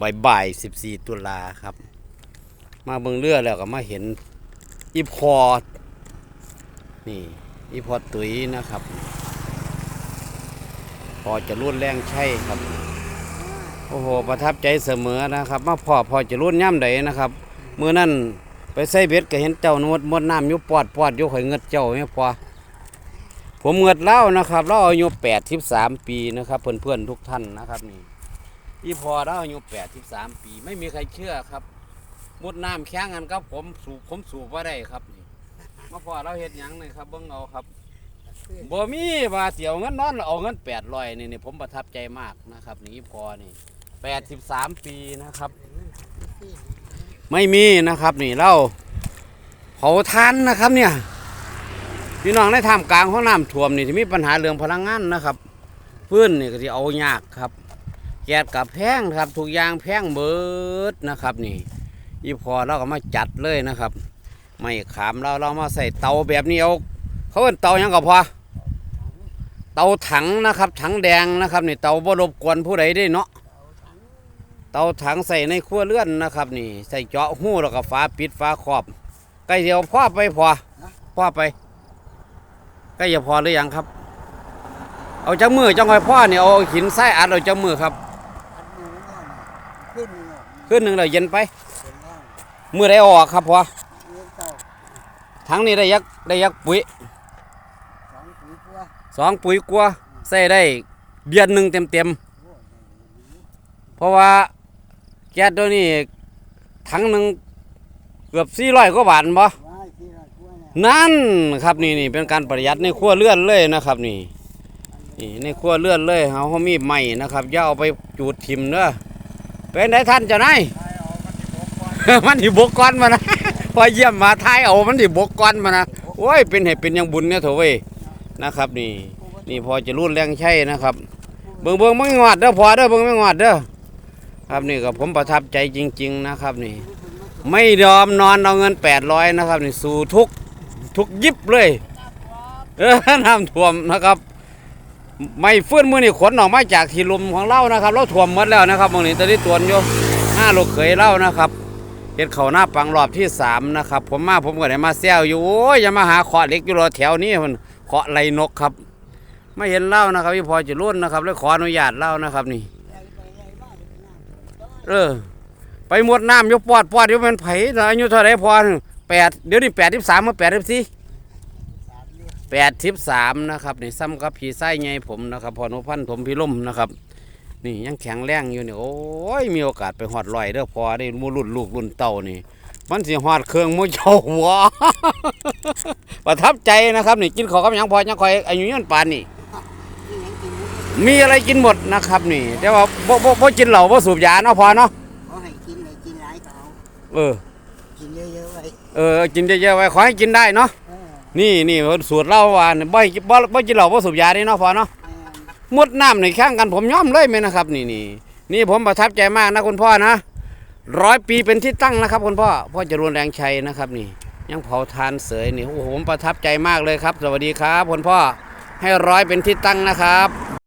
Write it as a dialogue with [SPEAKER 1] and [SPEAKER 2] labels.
[SPEAKER 1] บ่ายบ่ายสิบสี่ตุลาครับ มาเบิ่งเรือแล้วก็มาเห็นอีพอร์นี่อีพอร์ตุ๋ยนะครับ พอจะรุ่นแรงใช่ครับ โอ้โห ประทับใจเสมอนะครับ มาพอพอจะรุ่นย่ำใดนะครับเมื่อนั้นไปใส่เบ็ดก็เห็นเจ้านวดมดน้ำยุปอดปอดยุข่อยเงิดเจ้าเนี่ยพอผมเงิดเล่านะครับเราอายุแปดสิบสามปีนะครับ เพื่อนๆทุกท่านนะครับนี่ อีพอเราอายุแปดสิบสามปี ไม่มีใครเชื่อครับมดน้ำแข่งกันครับผมสูบผมสูบว่าได้ครับนี่มาพอเราเห็ดหยังเลยครับเบิ้งเอาครับบ่มีว่าเสียวเงินนอนเอาเงินแปดร้อยนี่นี่ผมประทับใจมากนะครับ นี่อีพอนี่แปดสิบสามปีนะครับ ไม่มีนะครับนี่เราเผาทานนะครับเนี่ยพี่น้องในท่ามกลางของน้ำท่วมนี่ที่มีปัญหาเรื่องพลังงานนะครับพื้นนี่ก็ที่เอายากครับ แก๊สกับแพงครับทุกอย่างแพงเบิดนะครับนี่อีพอเราก็มาจัดเลยนะครับ ไม่ขามเราเรามาใส่เตาแบบนี้เอาเขาเป็นเตายังก็พอเตาถังนะครับ ถังแดงนะครับนี่เตาบ่รบกวนผู้ใดได้เนาะเตาถังใส่ในครัวเรือนนะครับ นี่ใส่เจาะหูแล้วก็ฝาปิดฝาครอบใกล้เดียวพ่อไปพอพ่อไปใกล้จะพอหรือยังครับ เอาจังมือจังคอยพ่อเนี่ยเอาหินทรายอัดเอาจังมือครับ
[SPEAKER 2] ขึ้นหนึ่งอะ
[SPEAKER 1] ขึ้นหนึ่งเราเย็นไป
[SPEAKER 2] เป็นแล้ว
[SPEAKER 1] มือได้ออกครับพอ
[SPEAKER 2] เลี้ยงเต่า
[SPEAKER 1] ทั้งนี้ได้ยักได้ยักปุ๋ย
[SPEAKER 2] สองปุ๋ยพัว
[SPEAKER 1] สองปุ๋ยกลัวาใส่ได้เดือนหนึ่งเต็มเต็มๆเพราะว่าแก๊สตัวนี้ทั้งหนึ่งเกือบสี่ร้อยกว่าบาทบ่
[SPEAKER 2] ว่าที่เราพัวเนี่ย
[SPEAKER 1] นั่นครับนี่นี่เป็นการประหยัดในครัวเรือนเลยนะครับนี่นี่ในครัวเรือนเลยเขาเขามีใหม่นะครับอย่าเอาไปจูดทิมเด้อ เป็นไดท่านเจ้านายมันถิบกก้อนมานะพอเยี่ยมมาท้ายเอามันถิบกก้อนมานะโอ้ยเป็นเหตุเป็นยังบุญเนี่ยเถอะเว้ยนะครับ นี่นี่พอจะรุ่นแรงใช่นะครับ เบิ่งเบิ่งไม่งอดเด้อพอเด้อเบิ่งไม่งอดเด้อครับนี่ก็ผมประทับใจจริง ๆนะครับ นี่ ไม่ยอมนอนเอาเงินแปดร้อยนะครับ นี่สู่ทุกทุกยิบเลยเออน้ำท่วมนะครับ ไม่ฟื้นมือนี่ขนออกมาจากที่ลมของเรานะครับ เราท่วมหมดแล้วนะครับบางนี้ตอนนี้ตวนอยู่ห้าลูกเขยเล่านะครับเฮ็ดเขาหน้าปังรอบที่สามนะครับ ผมมาผมก็ได้มาแซวอยู่โอ้ยอย่ามาหาเคาะเล็กอยู่รอแถวนี้มันเคาะไหลนกครับ ไม่เห็นเล่านะครับพี่พอจะรุ่นนะครับแล้วขออนุญาตเล่านะครับนี่ เออ ไปหมดน้ำยกปอดปอดยู่เป็นไผ่อายุเท่าไรพอแปดเดี๋ยวนี้แปดสิบสามมาแปดสิบสี่ แปดสิบสามนะครับนี่ซ้ำกับพี่ไส้ไงผมนะครับพอนุพันธ์ถมพิล่มนะครับ นี่ยังแข็งแรงอยู่นี่โอ้ยมีโอกาสไปหอดลอยเด้อพอได้หมูรุ่นลูกรุ่นเต่านี่ มันสิหอดเครื่องหมูเจ้าหัวประทับใจนะครับนี่กินของกับหยังพอยังคอยอายุยืนปานนี่
[SPEAKER 2] นี่ยังกินมุก
[SPEAKER 1] มีอะไรกินหมดนะครับนี่ แต่ว่าบ่บ่บ่กินเหล้าบ่สูบยาเนาะพอเนาะ
[SPEAKER 2] เขาให้กินให้กินหลายก็เอา
[SPEAKER 1] เออ
[SPEAKER 2] กินเยอะๆไว้
[SPEAKER 1] เออกินเยอะๆไว้ขอให้กินได้เนาะ
[SPEAKER 2] เออ
[SPEAKER 1] นี่นี่สูตรเราว่านี่บ่อยบ่บ่กินเหล้าบ่สูบยานี่เนาะพอเนาะมุดน้ำในแข่งกันผมยอมเลยไหมนะครับ นี่นี่นี่ผมประทับใจมากนะคุณพ่อนะร้อยปีเป็นที่ตั้งนะครับคุณพ่อพ่อจรวนแรงชัยนะครับ นี่ ยังเผาทานเสยนี่โอ้โหผมประทับใจมากเลยครับ สวัสดีครับคุณพ่อให้ร้อยเป็นที่ตั้งนะครับ